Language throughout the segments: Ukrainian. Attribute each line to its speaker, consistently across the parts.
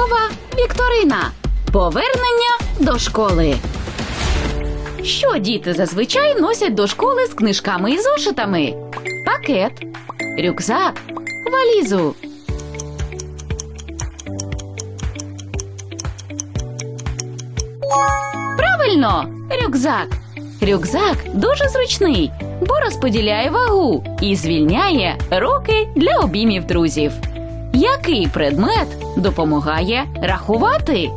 Speaker 1: Ранкова вікторина. Повернення до школи. Що діти зазвичай носять до школи з книжками і зошитами? Пакет, рюкзак, валізу. Правильно, рюкзак. Рюкзак дуже зручний, бо розподіляє вагу і звільняє руки для обіймів друзів. Який предмет допомагає рахувати?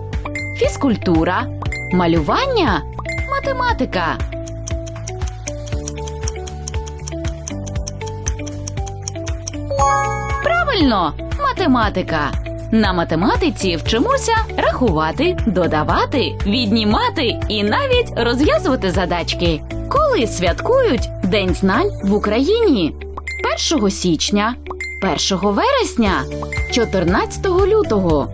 Speaker 1: Фізкультура, малювання, математика. Правильно, математика. На математиці вчимося рахувати, додавати, віднімати і навіть розв'язувати задачки. Коли святкують День знань в Україні? 1 січня, 1 вересня, 14 лютого.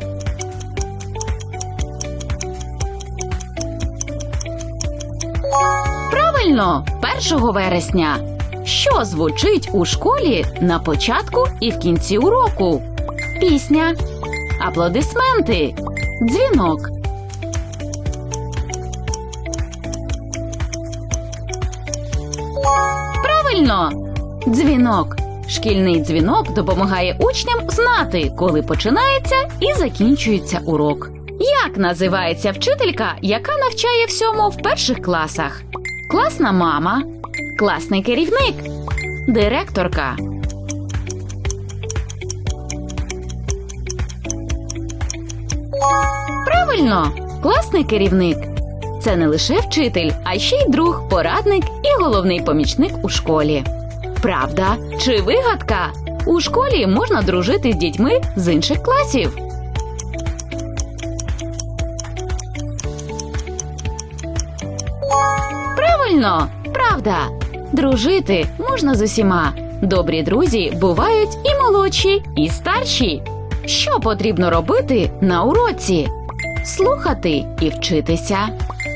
Speaker 1: Правильно, 1 вересня. Що звучить у школі на початку і в кінці уроку? Пісня, аплодисменти, дзвінок. Правильно, дзвінок. Шкільний дзвінок допомагає учням знати, коли починається і закінчується урок. Як називається вчителька, яка навчає всьому в перших класах? Класна мама, класний керівник, директорка. Правильно, класний керівник. Це не лише вчитель, а ще й друг, порадник і головний помічник у школі. Правда чи вигадка? У школі можна дружити з дітьми з інших класів. Правильно, правда. Дружити можна з усіма. Добрі друзі бувають і молодші, і старші. Що потрібно робити на уроці? Слухати і вчитися,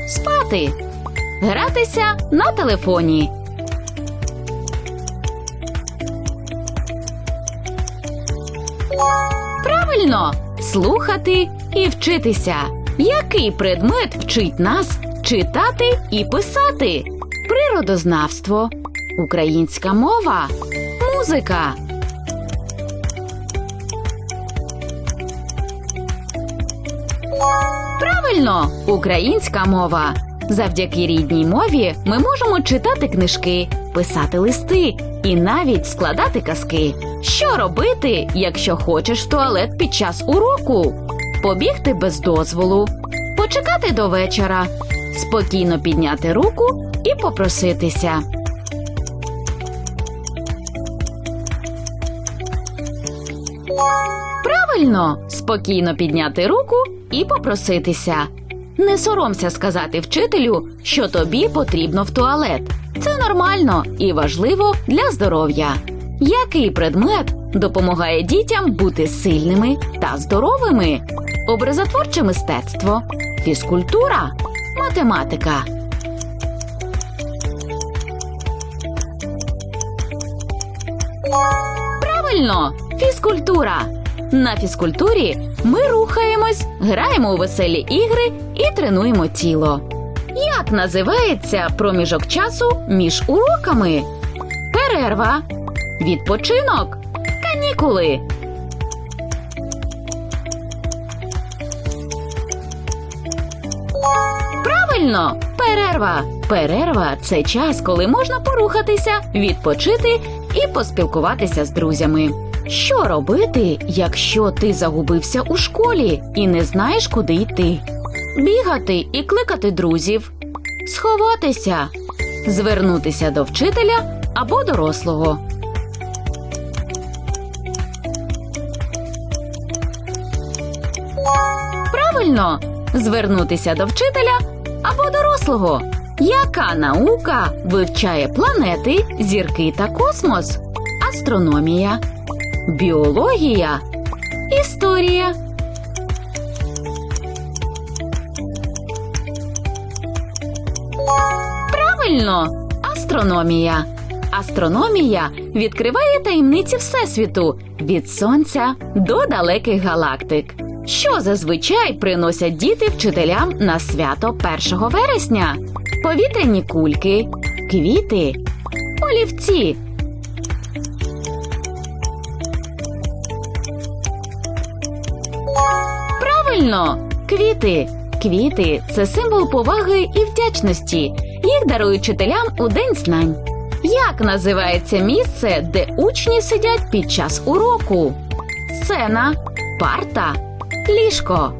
Speaker 1: спати, гратися на телефоні. Правильно, слухати і вчитися. Який предмет вчить нас читати і писати? Природознавство, українська мова, музика. Правильно, українська мова. Завдяки рідній мові ми можемо читати книжки, писати листи і навіть складати казки. Що робити, якщо хочеш в туалет під час уроку? Побігти без дозволу, почекати до вечора, спокійно підняти руку і попроситися. Правильно, спокійно підняти руку і попроситися. Не соромся сказати вчителю, що тобі потрібно в туалет. Це нормально і важливо для здоров'я. Який предмет допомагає дітям бути сильними та здоровими? Образотворче мистецтво, фізкультура, математика. Правильно, фізкультура. На фізкультурі ми рухаємось, граємо у веселі ігри і тренуємо тіло. Як називається проміжок часу між уроками? Перерва, відпочинок, канікули. Правильно, перерва. Перерва це час, коли можна порухатися, відпочити і поспілкуватися з друзями. Що робити, якщо ти загубився у школі і не знаєш, куди йти? Бігати і кликати друзів, сховатися, звернутися до вчителя або дорослого. Правильно, звернутися до вчителя або дорослого. Яка наука вивчає планети, зірки та космос? Астрономія, біологія, історія. Правильно, астрономія. Астрономія відкриває таємниці Всесвіту від сонця до далеких галактик. Що зазвичай приносять діти вчителям на свято 1 вересня? Повітряні кульки, квіти, олівці. Правильно, квіти. Квіти це символ поваги і вдячності. Їх дарують вчителям у День знань. Як називається місце, де учні сидять під час уроку? Сцена, парта, ліжко.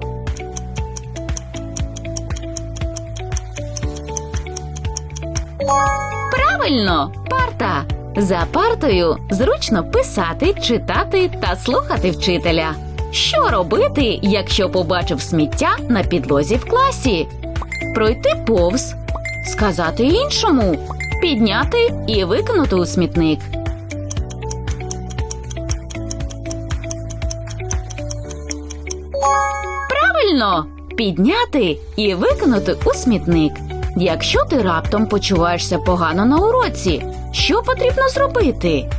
Speaker 1: Правильно, парта. За партою зручно писати, читати та слухати вчителя. Що робити, якщо побачив сміття на підлозі в класі? Пройти повз, сказати іншому, підняти і викинути у смітник. Правильно, підняти і викинути у смітник. Якщо ти раптом почуваєшся погано на уроці, що потрібно зробити?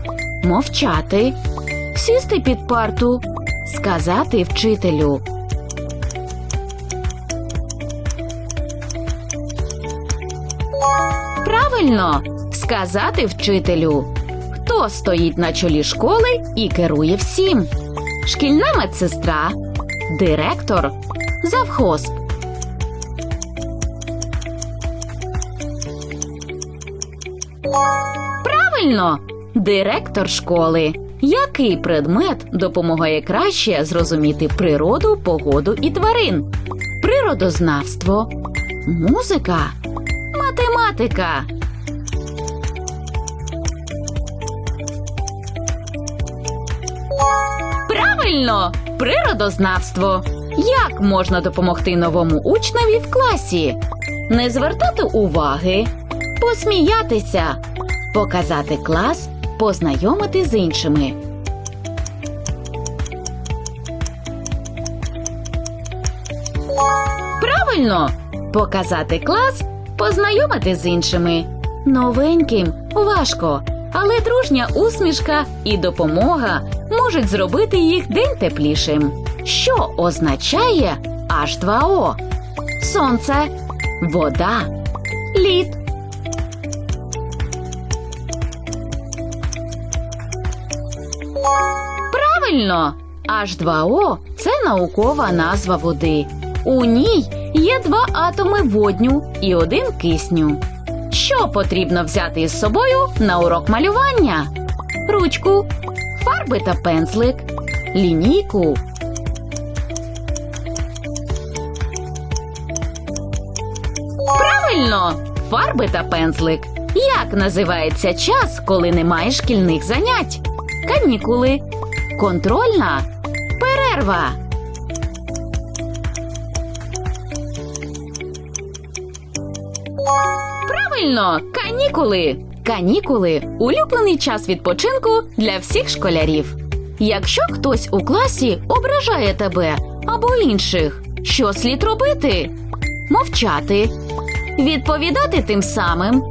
Speaker 1: Мовчати, сісти під парту, сказати вчителю. Правильно, сказати вчителю. Хто стоїть на чолі школи і керує всім? Шкільна медсестра, директор, завхоз. Правильно, директор школи. Який предмет допомагає краще зрозуміти природу, погоду і тварин? Природознавство, музика, математика. Правильно, природознавство. Як можна допомогти новому учневі в класі? Не звертати уваги, посміятися, показати клас, познайомити з іншими. Правильно, показати клас, познайомити з іншими. Новеньким важко, але дружня усмішка і допомога можуть зробити їх день теплішим. Що означає H2O? Сонце, вода, лід. Правильно, H2O – це наукова назва води. У ній є два атоми водню і один кисню. Що потрібно взяти із собою на урок малювання? Ручку, фарби та пензлик, лінійку. Правильно, фарби та пензлик. Як називається час, коли немає шкільних занять? Канікули, контрольна, перерва. Правильно, канікули. Канікули улюблений час відпочинку для всіх школярів. Якщо хтось у класі ображає тебе або інших, що слід робити? Мовчати, відповідати тим самим,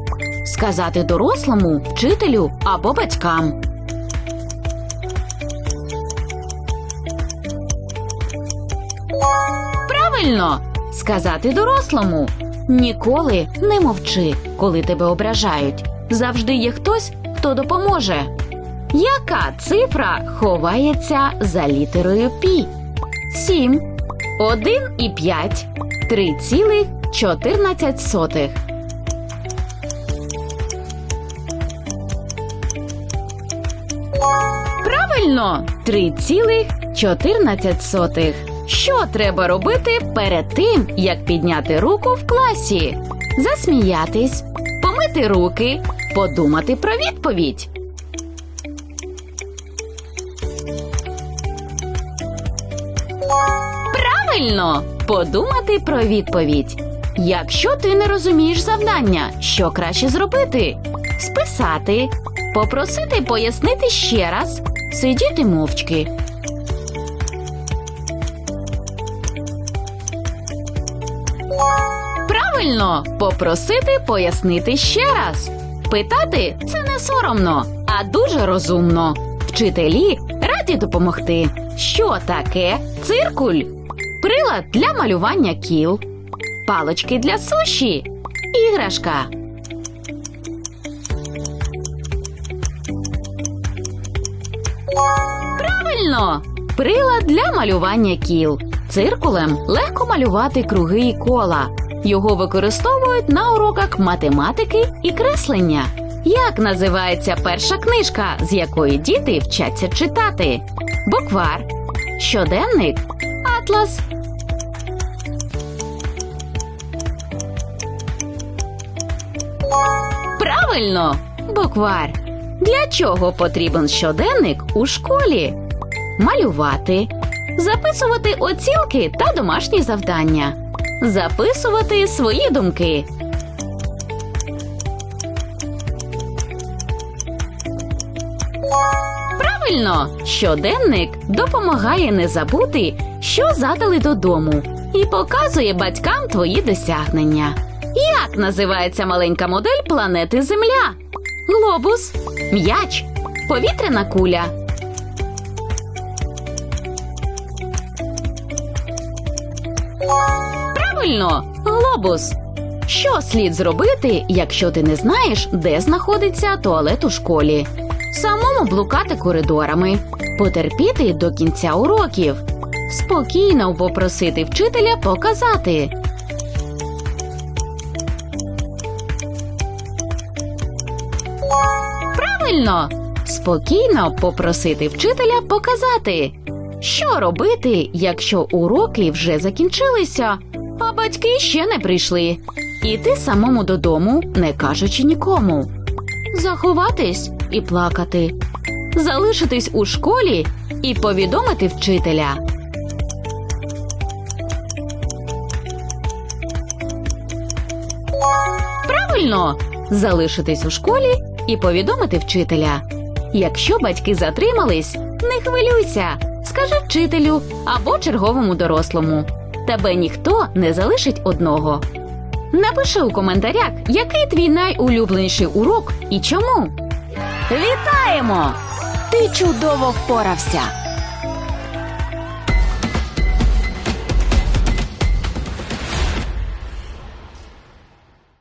Speaker 1: сказати дорослому, вчителю або батькам. Правильно сказати дорослому. Ніколи не мовчи, коли тебе ображають. Завжди є хтось, хто допоможе. Яка цифра ховається за літерою Пі? Сім, один і п'ять, три цілих чотирнадцять сотих. Правильно, 3,14. Що треба робити перед тим, як підняти руку в класі? Засміятись, помити руки, подумати про відповідь. Правильно, подумати про відповідь. Якщо ти не розумієш завдання, що краще зробити? Списати, попросити пояснити ще раз, сидіти мовчки. Правильно, попросити пояснити ще раз. Питати це не соромно, а дуже розумно. Вчителі раді допомогти. Що таке циркуль? Прилад для малювання кіл, палочки для суші, іграшка. Правильно! Прилад для малювання кіл. Циркулем легко малювати круги і кола. Його використовують на уроках математики і креслення. Як називається перша книжка, з якої діти вчаться читати? Буквар, щоденник, атлас. Правильно, буквар. Для чого потрібен щоденник у школі? Малювати, записувати оцінки та домашні завдання, записувати свої думки. Правильно, щоденник допомагає не забути, що задали додому, і показує батькам твої досягнення. Як називається маленька модель планети Земля? Глобус, м'яч, повітряна куля. Правильно, глобус. Що слід зробити, якщо ти не знаєш, де знаходиться туалет у школі? Самому блукати коридорами, потерпіти до кінця уроків, спокійно попросити вчителя показати. Правильно, спокійно попросити вчителя показати. Що робити, якщо уроки вже закінчилися, а батьки ще не прийшли? Іти самому додому, не кажучи нікому. Заховатись і плакати. Залишитись у школі і повідомити вчителя. Правильно, залишитись у школі і повідомити вчителя. Якщо батьки затримались, не хвилюйся, скажи вчителю або черговому дорослому. Тебе ніхто не залишить одного. Напиши у коментарях, який твій найулюбленіший урок і чому. Вітаємо! Ти чудово впорався!